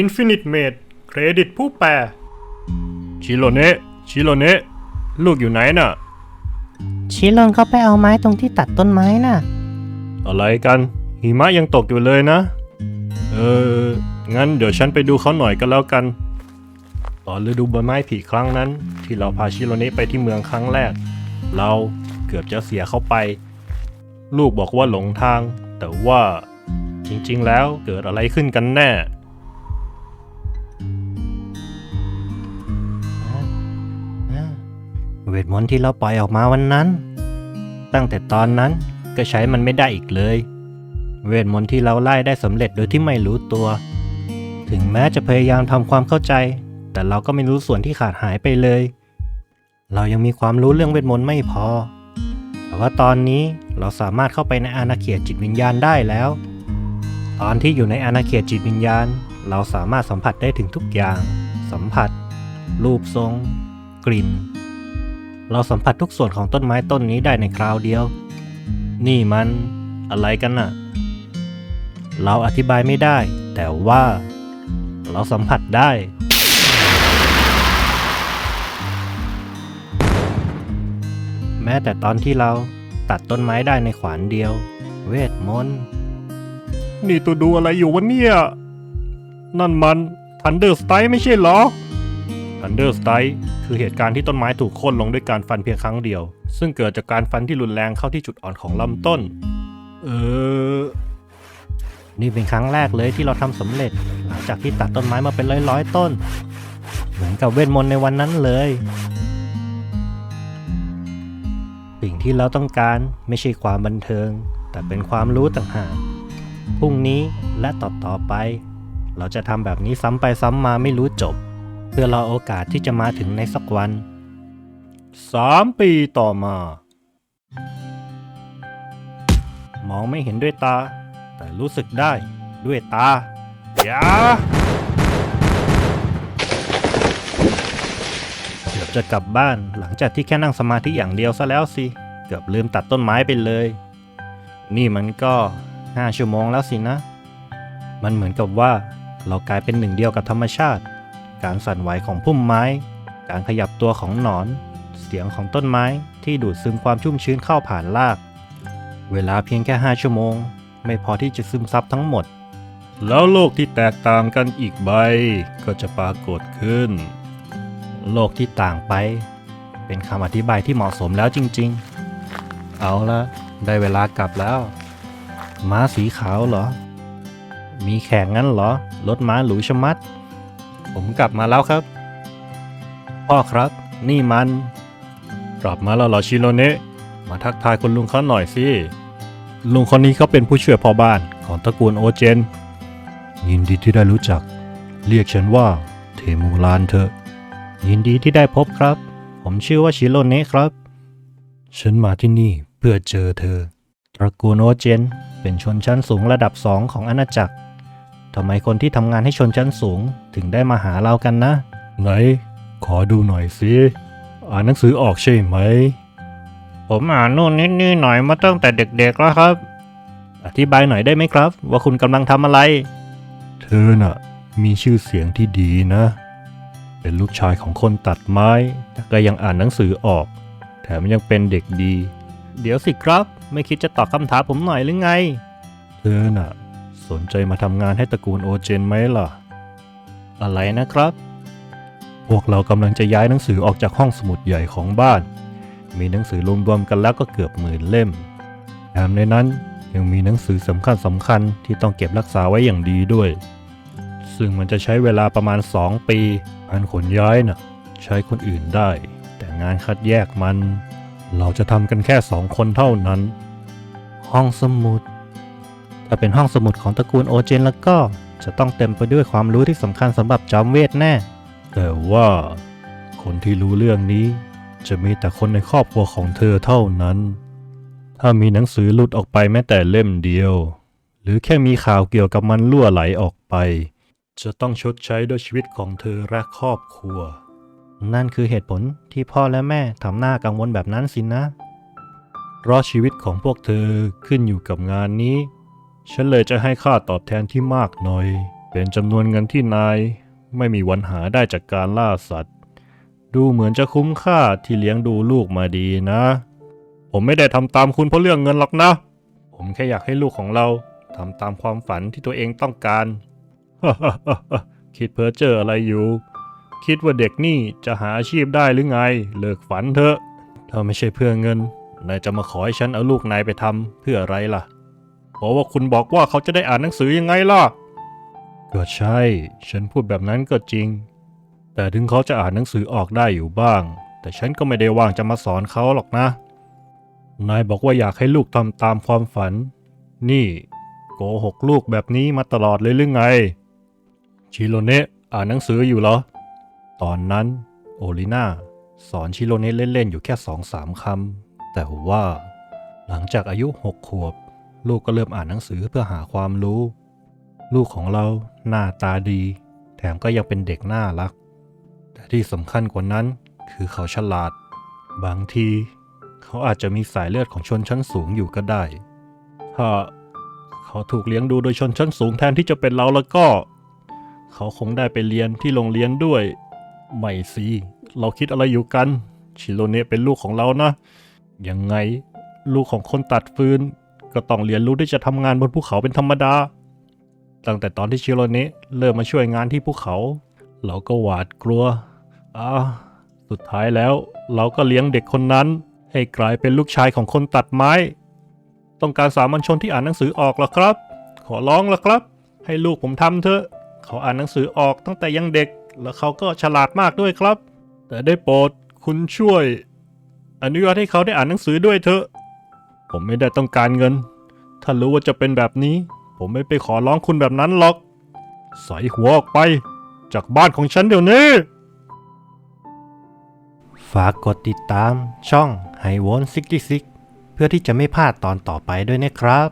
Infinite Made เครดิตผู้แปล ชิโรเนะชิโรเนะลูกอยู่ไหนน่ะ ชิลอนเขาไปเอาไม้ตรงที่ตัดต้นไม้น่ะ อะไรกัน หิมะยังตกอยู่เลยนะ เออ งั้นเดี๋ยวฉันไปดูเขาหน่อยก็แล้วกัน ตอนฤดูใบไม้ผลิครั้งนั้น ที่เราพาชิโรเนะไปที่เมืองครั้งแรก เราเกือบจะเสียเขาไป ลูกบอกว่าหลงทาง แต่ว่าจริงๆ แล้วเกิดอะไรขึ้นกันแน่ เวทมนต์ที่เราปล่อยออกมาวันนั้น ตั้งแต่ตอนนั้นก็ใช้มันไม่ได้อีกเลย เวทมนต์ที่เราไล่ได้สำเร็จโดยที่ไม่รู้ตัว ถึงแม้จะพยายามทำความเข้าใจ แต่เราก็ไม่รู้ส่วนที่ขาดหายไปเลย เรายังมีความรู้เรื่องเวทมนต์ไม่พอ แต่ว่าตอนนี้เราสามารถเข้าไปในอาณาเขตจิตวิญญาณได้แล้ว ตอนที่อยู่ในอาณาเขตจิตวิญญาณ เราสามารถสัมผัสได้ถึงทุกอย่าง สัมผัส รูปทรง กลิ่น เราสัมผัสทุกส่วนของต้นไม้ต้นนี้ได้ในคราวเดียว นี่มันอะไรกันน่ะ เราอธิบายไม่ได้ แต่ว่า เราสัมผัสได้ แม้แต่ตอนที่เราตัดต้นไม้ได้ในขวานเดียว เวทมนต์นี่ตัวดูอะไรอยู่วะเนี่ย นั่นมันทันเดอร์สไตไม่ใช่เหรอทันเดอร์สไต คือเหตุการณ์ที่ต้นไม้ถูกโค่นลงด้วยการฟันเพียงครั้งเดียว ซึ่งเกิดจากการฟันที่รุนแรงเข้าที่จุดอ่อนของลำต้น เออ นี่เป็นครั้งแรกเลยที่เราทำสำเร็จ หลังจากที่ตัดต้นไม้มาเป็นร้อยๆต้น เหมือนกับเวทมนต์ในวันนั้นเลย สิ่งที่เราต้องการไม่ใช่ความบันเทิง แต่เป็นความรู้ต่างหากพรุ่งนี้และต่อๆไป เราจะทำแบบนี้ซ้ำไปซ้ำมาไม่รู้จบเพื่อรอโอกาสที่จะมาถึงในสักวันสามปีต่อมา มองไม่เห็นด้วยตา แต่รู้สึกได้ด้วยตา อย่าเกือบจะกลับบ้านหลังจากที่แค่นั่งสมาธิอย่างเดียวซะแล้วสิ เกือบลืมตัดต้นไม้ไปเลย นี่มันก็ห้าชั่วโมงแล้วสินะ มันเหมือนกับว่าเรากลายเป็นหนึ่งเดียวกับธรรมชาติ การสั่นไหวของพุ่มไม้ การขยับตัวของหนอน เสียงของต้นไม้ที่ดูดซึมความชุ่มชื้นเข้าผ่านราก เวลาเพียงแค่ห้าชั่วโมง ไม่พอที่จะซึมซับทั้งหมด แล้วโลกที่แตกต่างกันอีกใบก็จะปรากฏขึ้น โลกที่ต่างไป เป็นคำอธิบายที่เหมาะสมแล้วจริง ๆ เอาละได้เวลากลับแล้วม้าสีขาวเหรอ มีแข่งงั้นเหรอ รถม้าหรูชะมัด ผมกลับมาแล้วครับ พ่อครับ นี่มัน กลับมาแล้วเหรอชิโรเนะมาทักทายคุณลุงเขาหน่อยสิลุงคนนี้เขาเป็นผู้ช่วยพ่อบ้านของตระกูลโอเจน ยินดีที่ได้รู้จัก เรียกฉันว่า เทมูรานเถอะ ยินดีที่ได้พบครับ ผมชื่อว่าชิโรเนะครับ ฉันมาที่นี่เพื่อเจอเธอ ตระกูลโอเจน เป็นชนชั้นสูงระดับสองของอาณาจักร ทำไมคนที่ทำงานให้ชนชั้นสูงถึงได้มาหาเรากันนะ ไหน ขอดูหน่อยสิ อ่านหนังสือออกใช่ไหม ผมอ่านโน่นนิดนี่หน่อยมาตั้งแต่เด็กๆแล้วครับ อธิบายหน่อยได้ไหมครับ ว่าคุณกำลังทำอะไร เธอน่ะ มีชื่อเสียงที่ดีนะ เป็นลูกชายของคนตัดไม้แต่ก็ยังอ่านหนังสือออก แถมยังเป็นเด็กดี เดี๋ยวสิครับ ไม่คิดจะตอบคำถามผมหน่อยหรือไง เธอน่ะ สนใจมาทำงานให้ตระกูลโอเจนไหมล่ะ อะไรนะครับ พวกเรากำลังจะย้ายหนังสือออกจากห้องสมุดใหญ่ของบ้าน มีหนังสือรวมๆกันแล้วก็เกือบหมื่นเล่มแถมในนั้นยังมีหนังสือสำคัญสำคัญๆที่ต้องเก็บรักษาไว้อย่างดีด้วย ซึ่งมันจะใช้เวลาประมาณ 2 ปีการขนย้ายน่ะใช้คนอื่นได้ แต่งานคัดแยกมัน เราจะทำกันแค่สองคนเท่านั้น ห้องสมุด ถ้าเป็นห้องสมุดของตระกูลโอเจนแล้วก็จะต้องเต็มไปด้วยความรู้ที่สำคัญสำหรับจอมเวทแน่ แต่ว่าคนที่รู้เรื่องนี้ จะมีแต่คนในครอบครัวของเธอเท่านั้น ถ้ามีหนังสือหลุดออกไปแม้แต่เล่มเดียว หรือแค่มีข่าวเกี่ยวกับมันรั่วไหลออกไป จะต้องชดใช้ด้วยชีวิตของเธอและครอบครัว นั่นคือเหตุผลที่พ่อและแม่ทำหน้ากังวลแบบนั้นสินะ เพราะชีวิตของพวกเธอขึ้นอยู่กับงานนี้ ฉันเลยจะให้ค่าตอบแทนที่มากหน่อย เป็นจำนวนเงินที่นายไม่มีวันหาได้จากการล่าสัตว์ ดูเหมือนจะคุ้มค่าที่เลี้ยงดูลูกมาดีนะ ผมไม่ได้ทำตามคุณเพราะเรื่องเงินหรอกนะ ผมแค่อยากให้ลูกของเราทำตามความฝันที่ตัวเองต้องการคิดเพ้อเจออะไรอยู่ คิดว่าเด็กนี่จะหาอาชีพได้หรือไง เลิกฝันเถอะ ถ้าไม่ใช่เพื่อเงิน นายจะมาขอให้ฉันเอาลูกนายไปทำเพื่ออะไรล่ะ เพราะว่าคุณบอกว่าเขาจะได้อ่านหนังสือยังไงล่ะ ก็ใช่ ฉันพูดแบบนั้นก็จริง แต่ถึงเขาจะอ่านหนังสือออกได้อยู่บ้าง แต่ฉันก็ไม่ได้ว่างจะมาสอนเขาหรอกนะ นายบอกว่าอยากให้ลูกทำตามความฝัน นี่โกหกลูกแบบนี้มาตลอดเลยหรือไง ชิโรเนะอ่านหนังสืออยู่เหรอ ตอนนั้นโอลิน่าสอนชิโรเนะเล่นๆอยู่แค่สองสามคำแต่ว่า หลังจากอายุหกขวบ ลูกก็เริ่มอ่านหนังสือเพื่อหาความรู้ ลูกของเราหน้าตาดี แถมก็ยังเป็นเด็กน่ารัก แต่ที่สำคัญกว่านั้นคือเขาฉลาด บางที เขาอาจจะมีสายเลือดของชนชั้นสูงอยู่ก็ได้ ถ้าเขาถูกเลี้ยงดูโดยชนชั้นสูงแทนที่จะเป็นเราแล้วก็ เขาคงได้ไปเรียนที่โรงเรียนด้วย ไม่สิเราคิดอะไรอยู่กัน ชิโรเนะเป็นลูกของเรานะ ยังไง ลูกของคนตัดฟืน ก็ต้องเรียนรู้ที่จะทำงานบนภูเขาเป็นธรรมดา ตั้งแต่ตอนที่ชิโรเนะเริ่มมาช่วยงานที่ภูเขา เราก็หวาดกลัวอ่าสุดท้ายแล้ว เราก็เลี้ยงเด็กคนนั้น ให้กลายเป็นลูกชายของคนตัดไม้ ต้องการสามัญชนที่อ่านหนังสือออกหรอครับ ขอร้องละครับ ให้ลูกผมทำเถอะ เขาอ่านหนังสือออกตั้งแต่ยังเด็ก แล้วเขาก็ฉลาดมากด้วยครับ แต่ได้โปรดคุณช่วย อนุญาตให้เขาได้อ่านหนังสือด้วยเถอะ ผมไม่ได้ต้องการเงิน ถ้ารู้ว่าจะเป็นแบบนี้ ผมไม่ไปขอร้องคุณแบบนั้นหรอก ใส่หัวออกไป จากบ้านของฉันเดี๋ยวนี้ ฝากกดติดตามช่องไฮวอนซิกซิกเพื่อที่จะไม่พลาดตอนต่อไปด้วยนะครับ